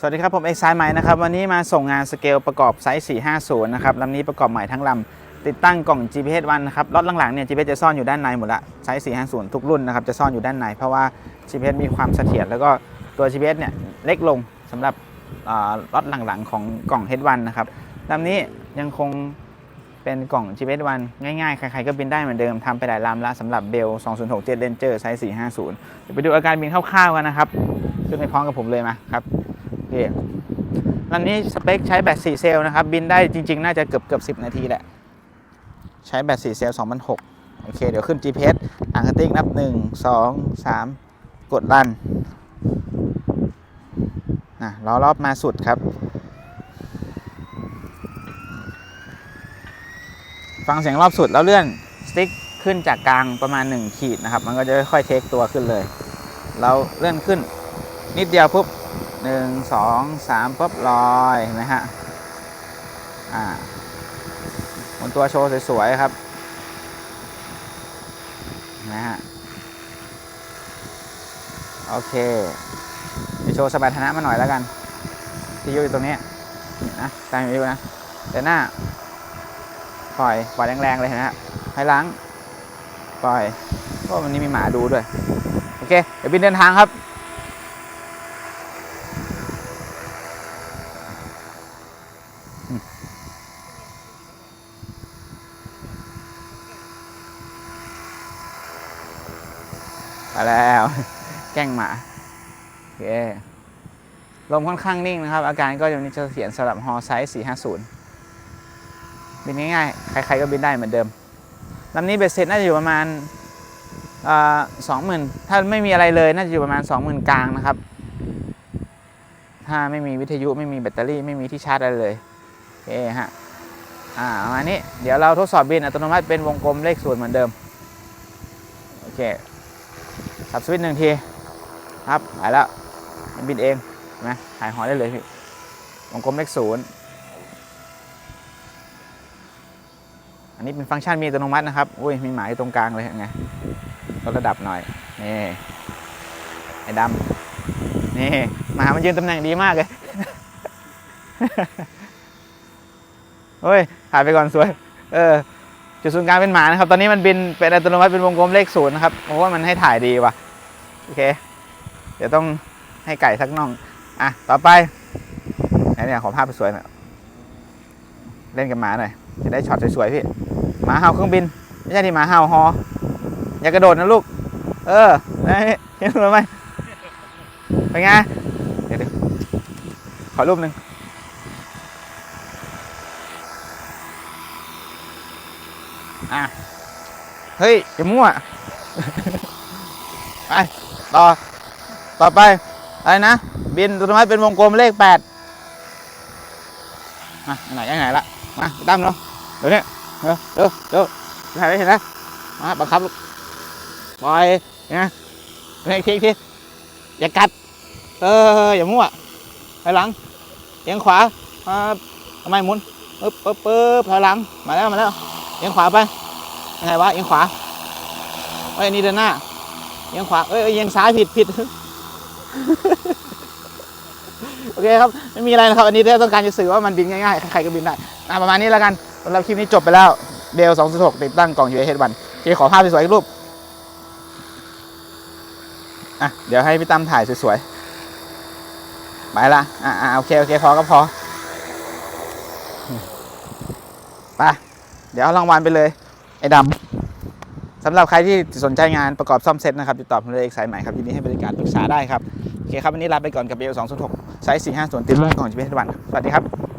สวัสดีครับ ผมเอกไซด์ใหม่นะครับวันนี้มาส่งงานสเกลประกอบไซส์ 450 นะครับลำนี้ประกอบใหม่ทั้งลำติดตั้งกล่อง GPS 1นะครับรถหลังๆเนี่ย GPS จะซ่อนอยู่ด้านในหมดละไซส์ 450 ทุกรุ่นนะครับจะซ่อนอยู่ด้านใน เพราะว่า GPS มีความเสถียรแล้วก็ตัว GPS เนี่ยเล็กลงสำหรับอ่ารถหลังๆ ของกล่อง H1 นะครับลำนี้ยังคงเป็นกล่อง GPS 1ง่ายๆ ใครๆก็บินได้เหมือนเดิมทำไปหลายลำแล้วสำหรับเบล 206 Jet Ranger ไซส์ 450เดี๋ยวไปดูอาการบินคร่าวๆกันนะครับขึ้นไปพร้อมกับผมเลยมาครับ ลำนี้สเปคใช้แบต4เซลล์นะครับ บินได้จริง ๆ น่าจะเกือบเกือบ10 นาทีแหละ ใช้แบต4เซลล์2006 โอเค เดี๋ยวขึ้น GPS อ่างสติ๊กนับ 1 2 3 กดรันนะล้อรอบมาสุดครับ ฟังเสียงรอบสุดแล้วเลื่อนสติ๊กขึ้นจากกลางประมาณ 1 ขีดนะครับ มันก็จะค่อยๆเทคตัวขึ้นเลย เราเลื่อนขึ้นนิดเดียวปุ๊บ หนึ่งสองสามปุ๊บลอยเห็นไหมฮะอ่าบนตัวโชว์สวยๆครับนะฮะโอเคเดี๋ยวโชว์สมรรถนะมาหน่อยแล้วกัน ที่อยู่ตรงนี้นะตามอยู่นะเดี๋ยวหน้า ปล่อย ปล่อยแรงๆเลยนไหมฮะให้ล้าง ปล่อยโอ้วันนี้มีหมาดูด้วย โอเค เดี๋ยวบินเดินทางครับ ไปแล้ว แกล้งหมาโอเคลมค่อนข้างนิ่งนะครับ อาการก็จะมีเสียรสำหรับฮอไซส์450 บินง่ายๆ ใครๆก็บินได้เหมือนเดิมลำนี้เบสเซ็ตน่าจะอยู่ประมาณสองหมื่นถ้าไม่มีอะไรเลยน่าจะอยู่ประมาณ 20,000 กลางนะครับ ถ้าไม่มีวิทยุไม่มีแบตเตอรี่ไม่มีที่ชาร์จอะไรเลยโอเคฮะอ่าประมาณนี้เดี๋ยวเราทดสอบบินอัตโนมัติเป็นวงกลมเลขศูนย์เหมือนเดิม โอเค สับสวิตช์หนึ่งทีครับไปแล้วมันบินเองนไหมถ่ายหอได้เลยพี่วงกลมเลขศูนย์อันนี้เป็นฟังก์ชันมีอัตโนมัตินะครับอุ้ยมีหมายอยู่ตรงกลางเลยไงลดระดับหน่อยนี่ไอ้ดำนี่หมามันยืนตำแหน่งดีมากเลยเฮ้ยถ่ายไปก่อนสวย เออจุดศูนย์กลางเป็นหมานะครับ ตอนนี้มันบินเป็นอัตโนมัติเป็นวงกลมเลขศูนย์นะครับเพราะว่ามันให้ถ่ายดีว่ะ โอเค เดี๋ยวต้องให้ไก่สักน่อง อะ ต่อไปไหนเนี่ย ขอภาพสวยๆหน่อยเล่นกับหมาหน่อย จะได้ช็อตสวยๆพี่ หมาเห่าเครื่องบิน ไม่ใช่ที่หมาเห่าฮอ อย่ากระโดดนะลูก เออนะเห็นไหมเป็นไง เดี๋ยวขอรูปหนึ่งอะ เฮ้ยอย่ามั่ว ไป ต่อ ต่อไป อะไรนะ บินอัตโนมัติเป็นวงกลมเลขแปดมาอันไหนยังไงละมาตั้มเนาะเดี๋ยวนี้เดี๋ยวเดี๋ยวเดี๋ยวถ่ายได้เห็นนะมาบังคับลูกปล่อยนะเฮ้ยทีทีอย่ากัด เออ อย่ามั่วไปหลังเอียงขวามาทำไมหมุนปึ๊บปึ๊บปึ๊บถอยหลัง มาแล้ว มาแล้วเอียงขวาไปยังไงวะเอียงขวาเอ้ยนี่เดินหน้า เอียงขวาเอ้ยเอียงซ้ายผิดผิดโอเคครับไม่มีอะไรนะครับอันนี้ต้องการจะสื่อว่ามันบินง่ายๆใครๆก็บินได้อะประมาณนี้แล้วกันสำหรับคลิปนี้จบไปแล้วเบล206ติดตั้งกล่อง UH 1โอเคขอภาพสวยๆอีกรูปอะเดี๋ยวให้พี่ตั้มถ่ายสวยๆไปละอะอะโอเคโอเคพอก็พอไปเดี๋ยวเอารางวัลไปเลย ไอ้ดำ สำหรับใครที่สนใจงานประกอบซ่อมเซ็ตนะครับติดต่อผมเลยเอกสายใหม่ครับยินดีให้บริการปรึกษาได้ครับ โอเคครับ วันนี้ลาไปก่อนกับเบลสองศูนย์หกไซส์450ติดตั้งกล่องจีเบสวันสวัสดีครับ